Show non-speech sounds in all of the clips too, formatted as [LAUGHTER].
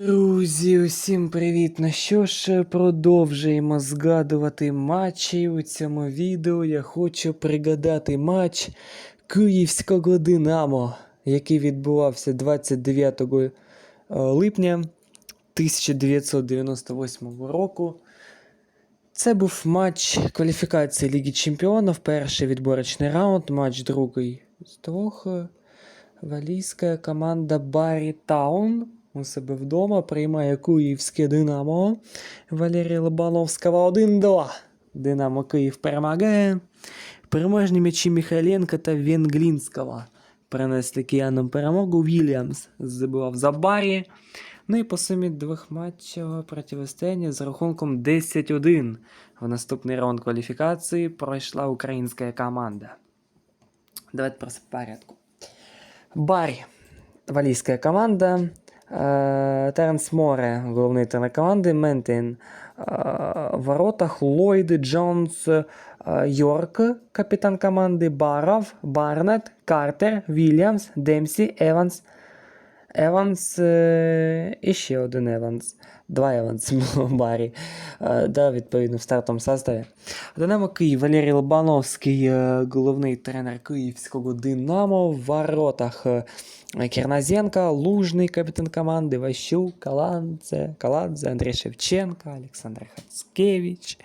Друзі, усім привіт! Ну що ж, продовжуємо згадувати матчі. У цьому відео я хочу пригадати матч Київського Динамо, який відбувався 29 е, липня 1998 року. Це був матч кваліфікації Ліги Чемпіонів, перший відборочний раунд, матч другий з двох. е, Валійська команда Барі Таун у себе вдома приймає Київське Динамо. Валерія Лобановського 1-2. Динамо Київ перемагає. Переможні м'ячі Михайленка та Венглінського принесли киянам перемогу. Вільямс забивав за Барі. Ну і по сумі двохматчевого протистояння з рахунком 10-1 в наступний раунд кваліфікації пройшла українська команда. Давайте просто по порядку. Барі. Валійська команда. Е, Теренс Море, головний тренер команди, Ментин. е, В воротах Ллойд, Джонс, е, Йорк, капітан команди, Баров, Барнет, Картер, Вільямс, Демсі, Еванс. Еванс е, і ще один Еванс. Два Еванс було [LAUGHS] в барі. Е, да, відповідно, в стартовому составі. Динамо Київ, Валерій Лобановський, е, головний тренер київського Динамо. В воротах е, Керназенко, Лужний, капітан команди, Ващук, Каланце, Каладзе, Андрій Шевченко, Олександр Хацкевич,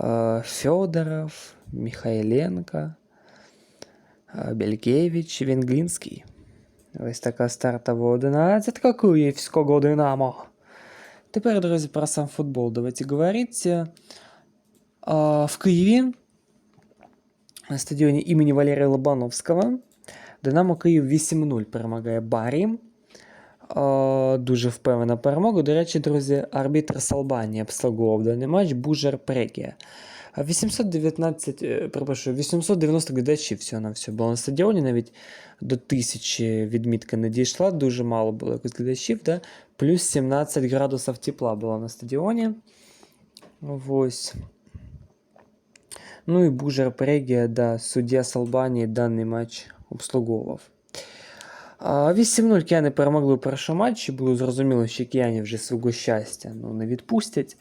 е, Федоров, Михайленко, е, Белькевич, Венглінський. Ось така стартова одинадцятка Київського Динамо. Тепер, друзі, про сам футбол давайте говорити. А, В Києві на стадіоні імені Валерія Лобановського Динамо Київ 8-0 перемагає Барі. А, Дуже впевнена перемога. До речі, друзі, арбітр з Албанії обслуговував даний матч Бужер Прекія. 819, е, перепрошую, 890 глядачів всього на все було на стадіоні, навіть до тисячі відмітка не дійшла, дуже мало було якось глядачів, да? плюс 17 градусів тепла було на стадіоні. Ось. Ну і Бужер Прегія, да, суддя з Албанії даний матч обслуговував. А, 8-0 кияни перемогли у першому матчі. Було зрозуміло, що кияні вже свого щастя ну, не відпустять.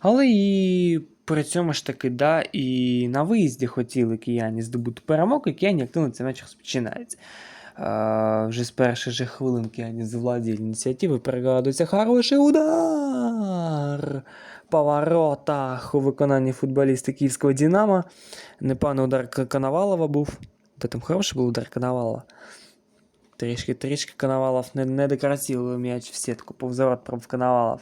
Але і при цьому ж таки, да, і на виїзді хотіли кияні здобути перемогу, і кияні активно цей матч розпочинається. А, вже з перших же хвилин кияні завладіли ініціативи, перегадується хороший удар по воротах у виконанні футболіста київського Динамо. Непевний удар Коновалова був. Та там хороший був удар Коновалова. Трішки, трішки Коновалов не, не дократив м'яч в сітку, повз ворот пробив Коновалов.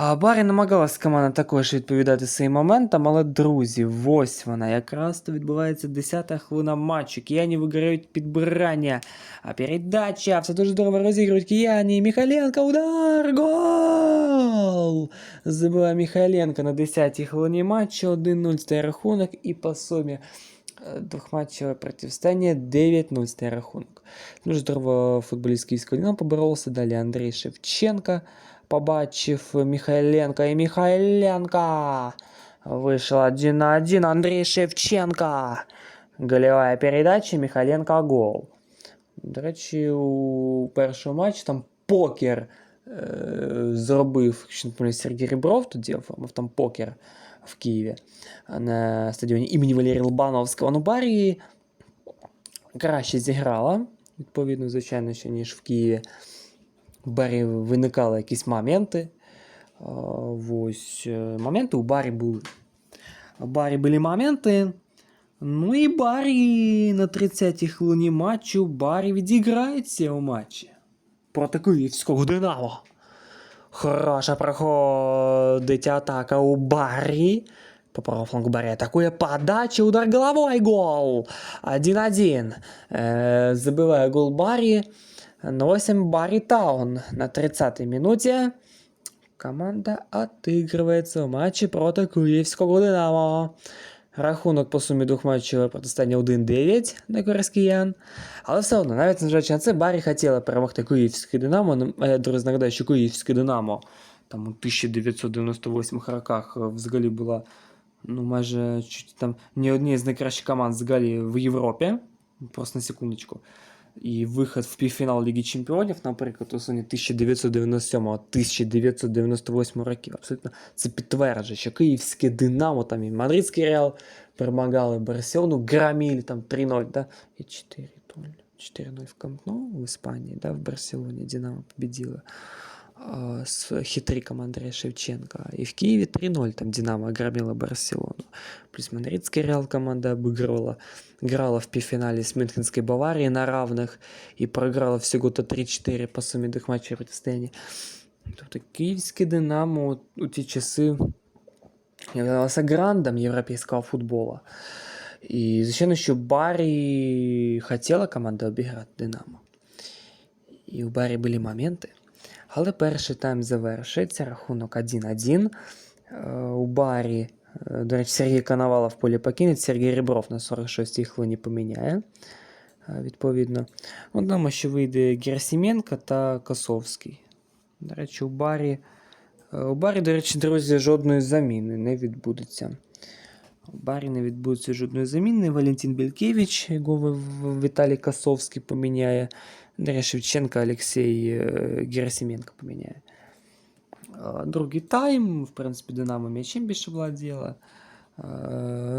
Барі намагалась команда також відповідати своїм моментам, але друзі, ось вона. Якраз то відбувається 10-та хвилина матчу. Кияні виграють підбирання. А передача, все дуже здорово розігрують кияні. Михайленко, удар! Гол! Забиває Михайленко на 10-й хвилині матчу. 1-0 стає рахунок і по сумі е, двохматчеве протистояння 9-0 стає рахунок. Дуже здорово футболіст Київського Динамо поборовся. Далі Андрій Шевченко побачив Михайленко і Михайленко. Вийшов один на один Андрій Шевченко. Голевая передача, Михайленко гол. До речі, у першому матчі там покер е, Зробив, не помиляюсь, Сергій Ребров тоді оформив там покер в Києві на стадіоні імені Валерія Лобановського. Ну, Барі краще зіграла, відповідно, звичайно, що ніж в Києві. В барі виникали якісь моменти. Ось е, моменти у барі були. У барі були моменти. Ну і Барі на 30-й хвилині матчу Барі відіграється у матчі проти Київського Динамо. Хороша проходить атака у Барі. По правому флангу Барі атакує подача, удар головой, гол. 1-1. Е, забиває гол Барі. Носим Барри Таун на 30-й минуте. Команда отыгрывается в матчі проти Київського Динамо. Рахунок по сумі двох матчів протистояння 1-9 на користь киян. Але все одно, навіть незважаючи на це, Барі хотіла перемогти Київське Динамо. Ну, Я друзі нагадаю, що Київське Динамо там у 1998 роках е, взагалі була ну, майже чуть там не однією з найкращих команд взагалі в Європі. Просто на секундочку. І вихід в півфінал Ліги Чемпіонів, наприклад, у сезоні 1997-1998 років. Абсолютно це підтверджує, що київське Динамо там і Мадридський Реал перемагали Барселону, Граміль там 3-0, да? і 4-0. 4-0 в Камп Ноу в Испании, да, в Барселоні Динамо победила а, с хитриком Андрея Шевченко. И в Киеве 3-0 там Динамо ограбила Барселону. Плюс Мадридский Реал команда обыгрывала, играла в півфинале с Мюнхенской Баварией на равных и проиграла всего-то 3-4 по сумме двох матчів протистояння. Тобто київське Динамо от у ті часи являлося грандом європейського футбола. І, звичайно, що Барі хотіла команда обіграти Динамо. І у Барі були моменти. Але перший тайм завершиться, рахунок 1-1. Е, У Барі, е, до речі, Сергій Коновалов в полі покине, Сергій Ребров на 46-й хвилині поміняє. е, Відповідно. Думаю, що вийде Герасименко та Косовський. До речі, у Барі, у Барі, до речі, друзі, жодної заміни не відбудеться. У Барі не відбудеться жодної заміни. Валентин В- В- Віталій Косовський поміняє. Андрій Шевченко, Олексій е, Герасименко поменяю. Другий тайм, в принципі, Динамо м'ячем більше владіла.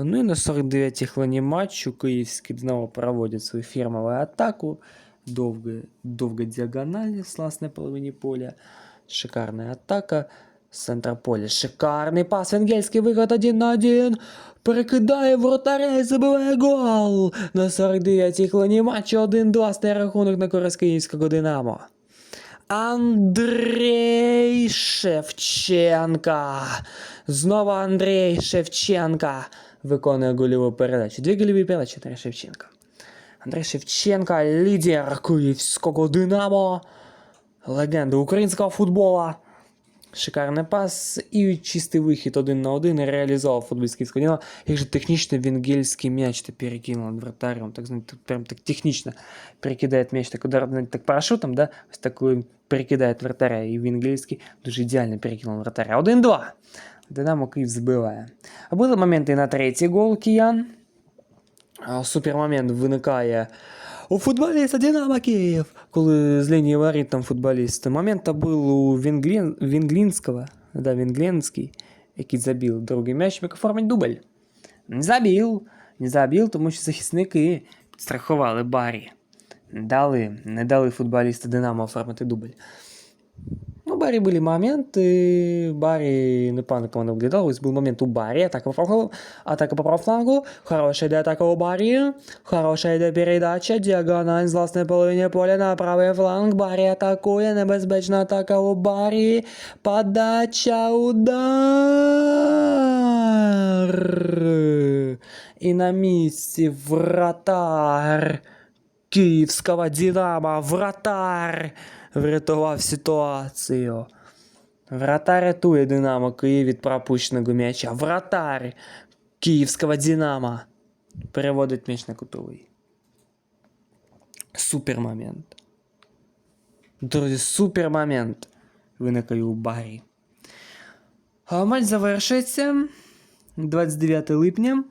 Ну і на 49-й хвилині матчу київський Динамо проводить свою фірмову атаку. Довго, довго діагональ з власної половині поля. Шикарна атака. З центра поля. Шикарний пас. Венгельський виход 1 на 1. Перекидає вратаря і забиває гол. На 49-й хвилині матчу 1-2 стає рахунок на користь київського Динамо. Андрей Шевченка. Знову Андрей Шевченка виконує гольову передачу. Дві гольові передачі Андрій Шевченка. Андрій Шевченко лідер київського Динамо. Легенда українського футбола. Шикарний пас і чистий вихід один на один реалізував футболіст київського Динамо. Як же технічно венгельський м'яч то перекинув над вратарем. Так, знаєте, прям так технічно перекидає м'яч так удар, знаєте, так парашутом, да? Ось так коли перекидає вратаря. І венгельський дуже ідеально перекинув вратаря. 1-2. Динамо Київ збиває. А були моменти на третій гол киян. А, Супермомент виникає у футболіста Динамо Київ, коли з лінії воріт там футболіст. Момент був у Вінглін... Вінглінського, да, Вінглінський, який забив другий м'яч, як оформить дубль. Не забив, не забив, тому що захисники страхували Барі. Дали, не дали футболісту Динамо оформити дубль. Ну, у Барі були моменти, Барі непогано команда. Ось був момент у Барі, атака по флангу, атака по флангу, хороша йде атака у Барі, хороша йде передача, діагональ з половини поля на правий фланг, Барі атакує, небезпечна атака у Барі, подача, удар. І на місці вратар київського Динамо, вратар врятував ситуацію. Вратар рятує Динамо Київ від пропущеного м'яча. Вратар київського Динамо переводить м'яч на кутовий. Супер момент. Друзі, супер момент виникає у барі. Матч завершується 29 липня.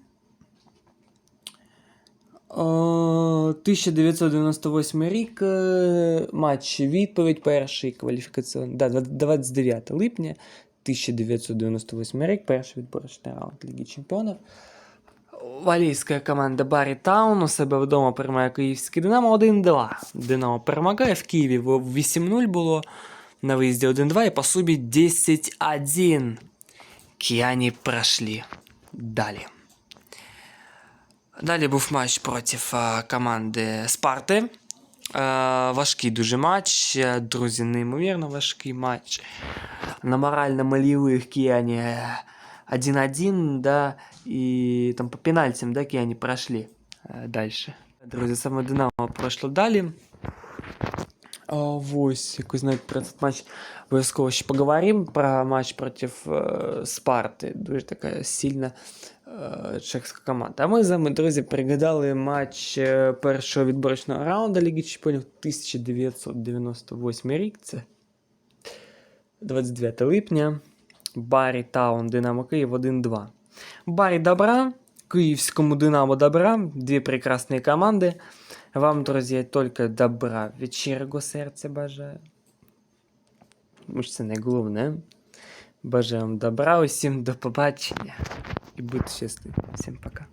О, 1998 рік. е, Матч відповідь перший кваліфікаційний. Да, 29 липня 1998 рік. Перший відборочний раунд Ліги Чемпіонів. Валійська команда Барі Таун у себе вдома приймає київський Динамо 1-2. Динамо перемагає в Києві. в 8-0 було на виїзді 1-2 і по субі 10-1. Кияні пройшли далі. Далі був матч проти е, команди Спарти. Е, важкий дуже матч. Е, Друзі, неймовірно важкий матч. На морально-малівих кияні е, 1-1, да, і там по пенальтям, да, Кіані пройшли далі. Друзі, саме Динамо пройшло далі. Ось, якось навіть про цей матч обов'язково ще поговоримо. Про матч проти е, Спарти. Дуже така сильна е, чеська команда. А ми з вами, друзі, пригадали матч е, першого відборочного раунду Ліги Чемпіонів 1998 рік. Це 29 липня. Барі Таун Динамо Київ 1-2. Барі добра, Київському Динамо добра. Дві прекрасні команди. Вам, друзі, тільки добра від щирого серця бажаю. Тому що це найголовне. Бажаю вам добра, усім до побачення. І будьте щасливі. Всім пока.